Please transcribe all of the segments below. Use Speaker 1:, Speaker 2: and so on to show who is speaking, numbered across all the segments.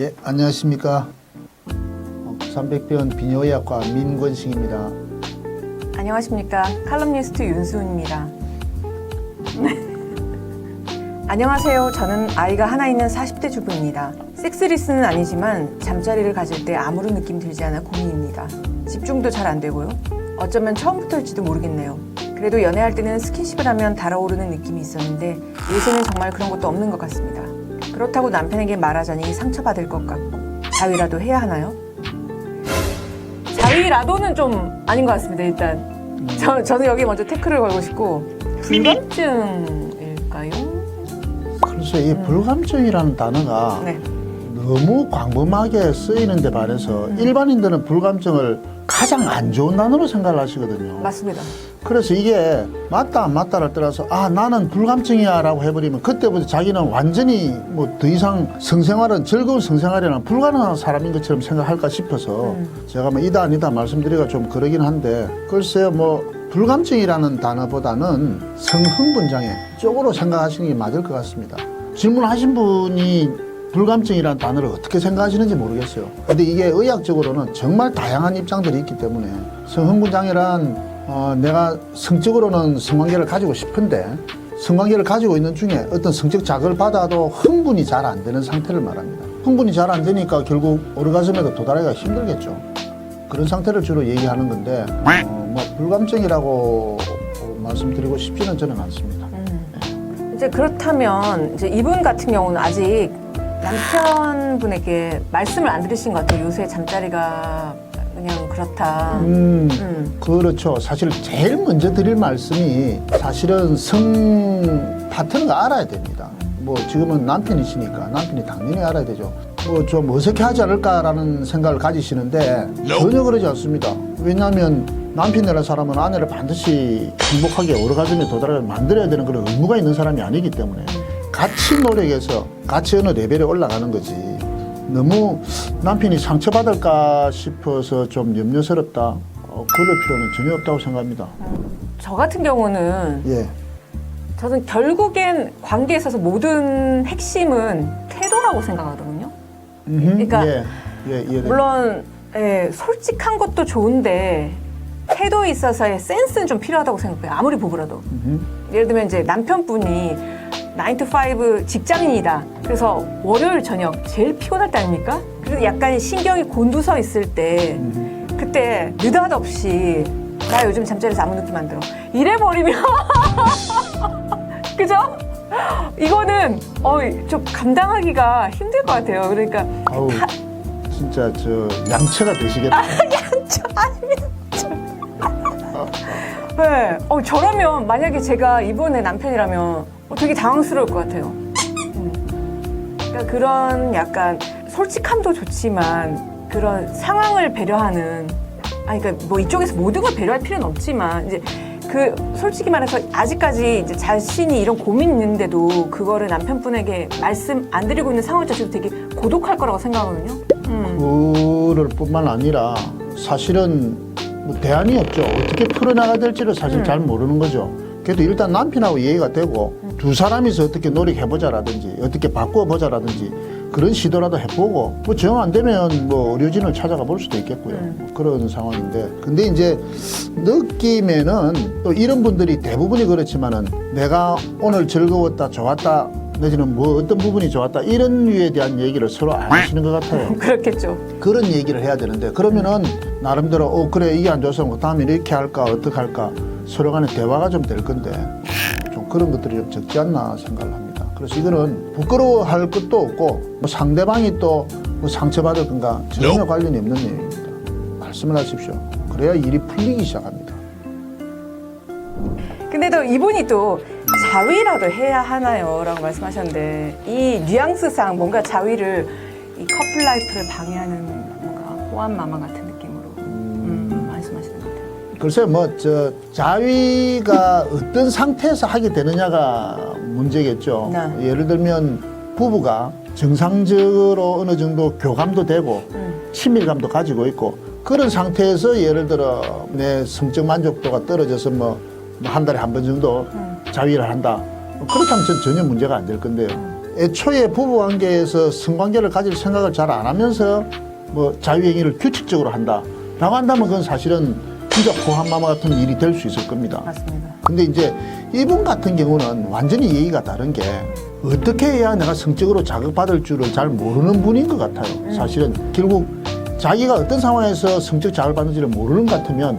Speaker 1: 예, 안녕하십니까. 300병 비뇨의학과 민권식입니다.
Speaker 2: 안녕하십니까. 칼럼니스트 윤수은입니다. 안녕하세요. 저는 아이가 하나 있는 40대 주부입니다. 섹스리스는 아니지만 잠자리를 가질 때 아무런 느낌 들지 않아 고민입니다. 집중도 잘 안 되고요. 어쩌면 처음부터일지도 모르겠네요. 그래도 연애할 때는 스킨십을 하면 달아오르는 느낌이 있었는데 요새는 정말 그런 것도 없는 것 같습니다. 그렇다고 남편에게 말하자니 상처받을 것 같고 자위라도 해야 하나요? 자위라도는 좀 아닌 것 같습니다. 일단 저, 저는 여기 먼저 태클을 걸고 싶고 불감증일까요?
Speaker 1: 그래서 이 불감증이라는 단어가
Speaker 2: 네.
Speaker 1: 너무 광범하게 쓰이는 데 반해서 일반인들은 불감증을 가장 안 좋은 단어로 생각을 하시거든요.
Speaker 2: 맞습니다.
Speaker 1: 그래서 이게 맞다 안 맞다를 떠나서 아 나는 불감증이야 라고 해버리면 그때부터 자기는 완전히 뭐 더 이상 성생활은 즐거운 성생활이란 불가능한 사람인 것처럼 생각할까 싶어서 제가 뭐 이다 아니다 말씀드리기가 좀 그러긴 한데 글쎄요 뭐 불감증이라는 단어보다는 성흥분장애 쪽으로 생각하시는 게 맞을 것 같습니다 질문하신 분이 불감증이라는 단어를 어떻게 생각하시는지 모르겠어요. 근데 이게 의학적으로는 정말 다양한 입장들이 있기 때문에 성흥분 장애란 어, 내가 성적으로는 성관계를 가지고 싶은데 성관계를 가지고 있는 중에 어떤 성적 자극을 받아도 흥분이 잘 안 되는 상태를 말합니다. 흥분이 잘 안 되니까 결국 오르가즘에도 도달하기가 힘들겠죠. 그런 상태를 주로 얘기하는 건데 어, 뭐 불감증이라고 말씀드리고 싶지는 저는 않습니다.
Speaker 2: 이제 그렇다면 이제 이분 같은 경우는 아직 남편분에게 말씀을 안 들으신 것 같아요. 요새 잠자리가 그냥 그렇다.
Speaker 1: 음,
Speaker 2: 음.
Speaker 1: 그렇죠. 사실 제일 먼저 드릴 말씀이 사실은 성 파트너가 알아야 됩니다. 뭐 지금은 남편이시니까 남편이 당연히 알아야 되죠. 뭐 좀 어색해하지 않을까라는 생각을 가지시는데 전혀 그러지 않습니다. 왜냐하면 남편이라는 사람은 아내를 반드시 행복하게 오르가즘에 도달하게 만들어야 되는 그런 의무가 있는 사람이 아니기 때문에 같이 노력해서 같이 어느 레벨에 올라가는 거지. 너무 남편이 상처받을까 싶어서 좀 염려스럽다. 어, 그럴 필요는 전혀 없다고 생각합니다.
Speaker 2: 저 같은 경우는
Speaker 1: 예.
Speaker 2: 저는 결국엔 관계에 있어서 모든 핵심은 태도라고 생각하거든요.
Speaker 1: 음흠,
Speaker 2: 그러니까
Speaker 1: 예, 예, 예.
Speaker 2: 물론 예, 솔직한 것도 좋은데 태도에 있어서의 센스는 좀 필요하다고 생각해요. 아무리 부부라도.
Speaker 1: 음흠.
Speaker 2: 예를 들면 이제 남편분이 9 to 5 직장인이다. 그래서 월요일 저녁 제일 피곤할 때 아닙니까? 그래서 약간 신경이 곤두서 있을 때 그때 느닷없이 나 요즘 잠자리에서 아무 느낌 안 들어. 이래버리면 그죠? 이거는 어, 좀 감당하기가 힘들 것 같아요. 그러니까
Speaker 1: 아우, 진짜 저 양처가 되시겠다.
Speaker 2: 저 아닙니다. 네. 어, 저라면 만약에 제가 이번에 남편이라면 어, 되게 당황스러울 것 같아요. 음. 그러니까 그런 약간 솔직함도 좋지만 그런 상황을 배려하는 아니 그러니까 뭐 이쪽에서 모든 걸 배려할 필요는 없지만 이제 그 솔직히 말해서 아직까지 이제 자신이 이런 고민이 있는데도 그거를 남편분에게 말씀 안 드리고 있는 상황 자체도 되게 고독할 거라고 생각하거든요. 음.
Speaker 1: 그럴 뿐만 아니라 사실은 뭐 대안이 없죠. 어떻게 풀어나가야 될지를 사실
Speaker 2: 음.
Speaker 1: 잘 모르는 거죠. 그래도 일단 남편하고 이해가 되고 두 사람이서 어떻게 노력해보자라든지 어떻게 바꿔보자라든지 그런 시도라도 해보고 뭐 정 안 되면 뭐 의료진을 찾아가 볼 수도 있겠고요.
Speaker 2: 음.
Speaker 1: 뭐 그런 상황인데 근데 이제 느낌에는 또 이런 분들이 대부분이 그렇지만은 내가 오늘 즐거웠다 좋았다 내지는 뭐 어떤 부분이 좋았다 이런 류에 대한 얘기를 서로 안 하시는 것 같아요.
Speaker 2: 그렇겠죠.
Speaker 1: 그런 얘기를 해야 되는데 그러면은 나름대로 어 그래 이게 안 좋아서 뭐 다음에 이렇게 할까 어떻게 할까 서로 간에 대화가 좀 될 건데 좀 그런 것들이 좀 적지 않나 생각을 합니다. 그래서 이거는 부끄러워할 것도 없고 뭐 상대방이 또 뭐 상처받을 건가 전혀 관련이 없는 내용입니다. 말씀을 하십시오. 그래야 일이 풀리기 시작합니다.
Speaker 2: 근데 또 이분이 또 자위라도 해야 하나요? 라고 말씀하셨는데 이 뉘앙스상 뭔가 자위를 이 커플 라이프를 방해하는 뭔가 호환 마마 같은
Speaker 1: 글쎄 뭐 저 자위가 어떤 상태에서 하게 되느냐가 문제겠죠.
Speaker 2: 네.
Speaker 1: 예를 들면 부부가 정상적으로 어느 정도 교감도 되고
Speaker 2: 음.
Speaker 1: 친밀감도 가지고 있고 그런 상태에서 예를 들어 내 성적 만족도가 떨어져서 뭐 한 달에 한 번 정도
Speaker 2: 음.
Speaker 1: 자위를 한다. 그렇다면 전 전혀 문제가 안 될 건데요. 애초에 부부 관계에서 성관계를 가질 생각을 잘 안 하면서 뭐 자유행위를 규칙적으로 한다. 라고 한다면 그건 사실은 진짜 호한마마 같은 일이 될 수 있을 겁니다.
Speaker 2: 맞습니다.
Speaker 1: 근데 이제 이분 같은 경우는 완전히 예의가 다른 게 어떻게 해야 내가 성적으로 자극받을 줄을 잘 모르는 분인 것 같아요. 사실은 결국 자기가 어떤 상황에서 성적 자극을 받는지를 모르는 것 같으면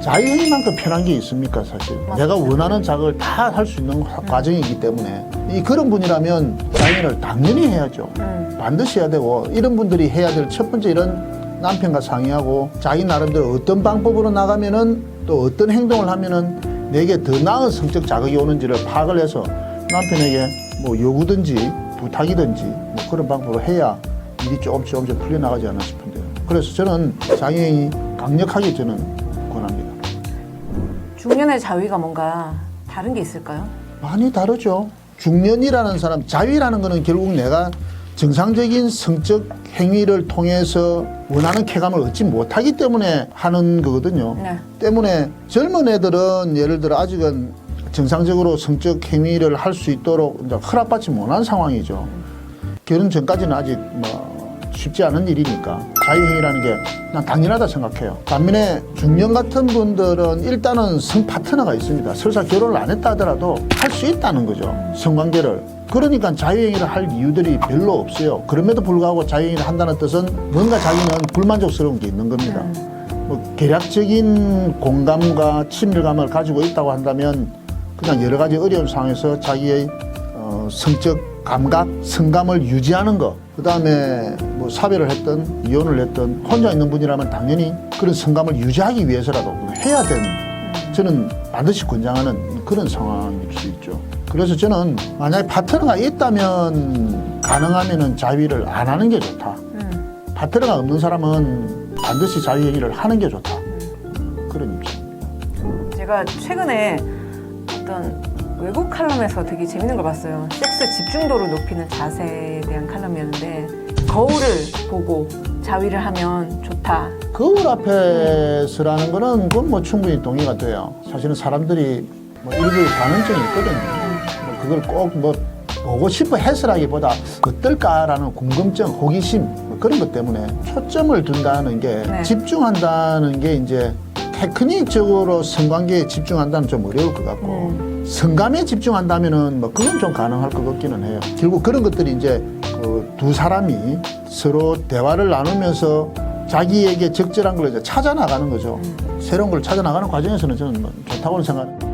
Speaker 1: 자유행위만큼 편한 게 있습니까 사실 내가 원하는 자극을 다 할 수 있는 과정이기 때문에 이 그런 분이라면 자유행위를 당연히 해야죠
Speaker 2: 음.
Speaker 1: 반드시 해야 되고 이런 분들이 해야 될 첫 번째 이런 남편과 상의하고 자기 나름대로 어떤 방법으로 나가면은 또 어떤 행동을 하면은 내게 더 나은 성적 자극이 오는지를 파악을 해서 남편에게 뭐 요구든지 부탁이든지 뭐 그런 방법으로 해야 일이 조금씩 조금씩 풀려나가지 않나 싶은데요. 그래서 저는 장애인이 강력하게 저는 권합니다.
Speaker 2: 중년의 자위가 뭔가 다른 게 있을까요?
Speaker 1: 많이 다르죠. 중년이라는 사람, 자위라는 거는 결국 내가 정상적인 성적 행위를 통해서 원하는 쾌감을 얻지 못하기 때문에 하는 거거든요.
Speaker 2: 네.
Speaker 1: 때문에 젊은 애들은 예를 들어 아직은 정상적으로 성적 행위를 할 수 있도록 허락받지 못한 상황이죠. 결혼 전까지는 아직 뭐 쉽지 않은 일이니까 자유행위라는 게 난 당연하다 생각해요. 반면에 중년 같은 분들은 일단은 성 파트너가 있습니다. 설사 결혼을 안 했다 하더라도 할 수 있다는 거죠. 성관계를. 그러니까 자유행위를 할 이유들이 별로 없어요. 그럼에도 불구하고 자유행위를 한다는 뜻은 뭔가 자기는 불만족스러운 게 있는 겁니다. 뭐 계략적인 공감과 친밀감을 가지고 있다고 한다면 그냥 여러 가지 어려운 상황에서 자기의 어, 성적 감각, 성감을 유지하는 것. 그 다음에 뭐 사별을 했든 이혼을 했든 혼자 있는 분이라면 당연히 그런 성감을 유지하기 위해서라도 해야 되는 저는 반드시 권장하는 그런 상황일 수 있죠. 그래서 저는 만약에 파트너가 있다면 가능하면은 자위를 안 하는 게 좋다.
Speaker 2: 음.
Speaker 1: 파트너가 없는 사람은 반드시 자유 얘기를 하는 게 좋다. 그런 입장.
Speaker 2: 제가 최근에 어떤 외국 칼럼에서 되게 재밌는 걸 봤어요. 섹스 집중도를 높이는 자세에 대한 칼럼이었는데 거울을 보고 자위를 하면 좋다.
Speaker 1: 거울 앞에서라는 거는 그건 뭐 충분히 동의가 돼요. 사실은 사람들이 뭐 일부 반응증이 있거든요. 뭐 그걸 꼭 뭐 보고 싶어 해서라기보다 어떨까라는 궁금증, 호기심 뭐 그런 것 때문에 초점을 둔다는 게
Speaker 2: 네.
Speaker 1: 집중한다는 게 이제 테크닉적으로 성관계에 집중한다는 좀 어려울 것 같고 성감에 집중한다면은 뭐 그건 좀 가능할 것 같기는 해요. 결국 그런 것들이 이제 그 두 사람이 서로 대화를 나누면서 자기에게 적절한 걸 이제 찾아 나가는 거죠. 새로운 걸 찾아 나가는 과정에서는 저는 뭐 좋다고 생각합니다.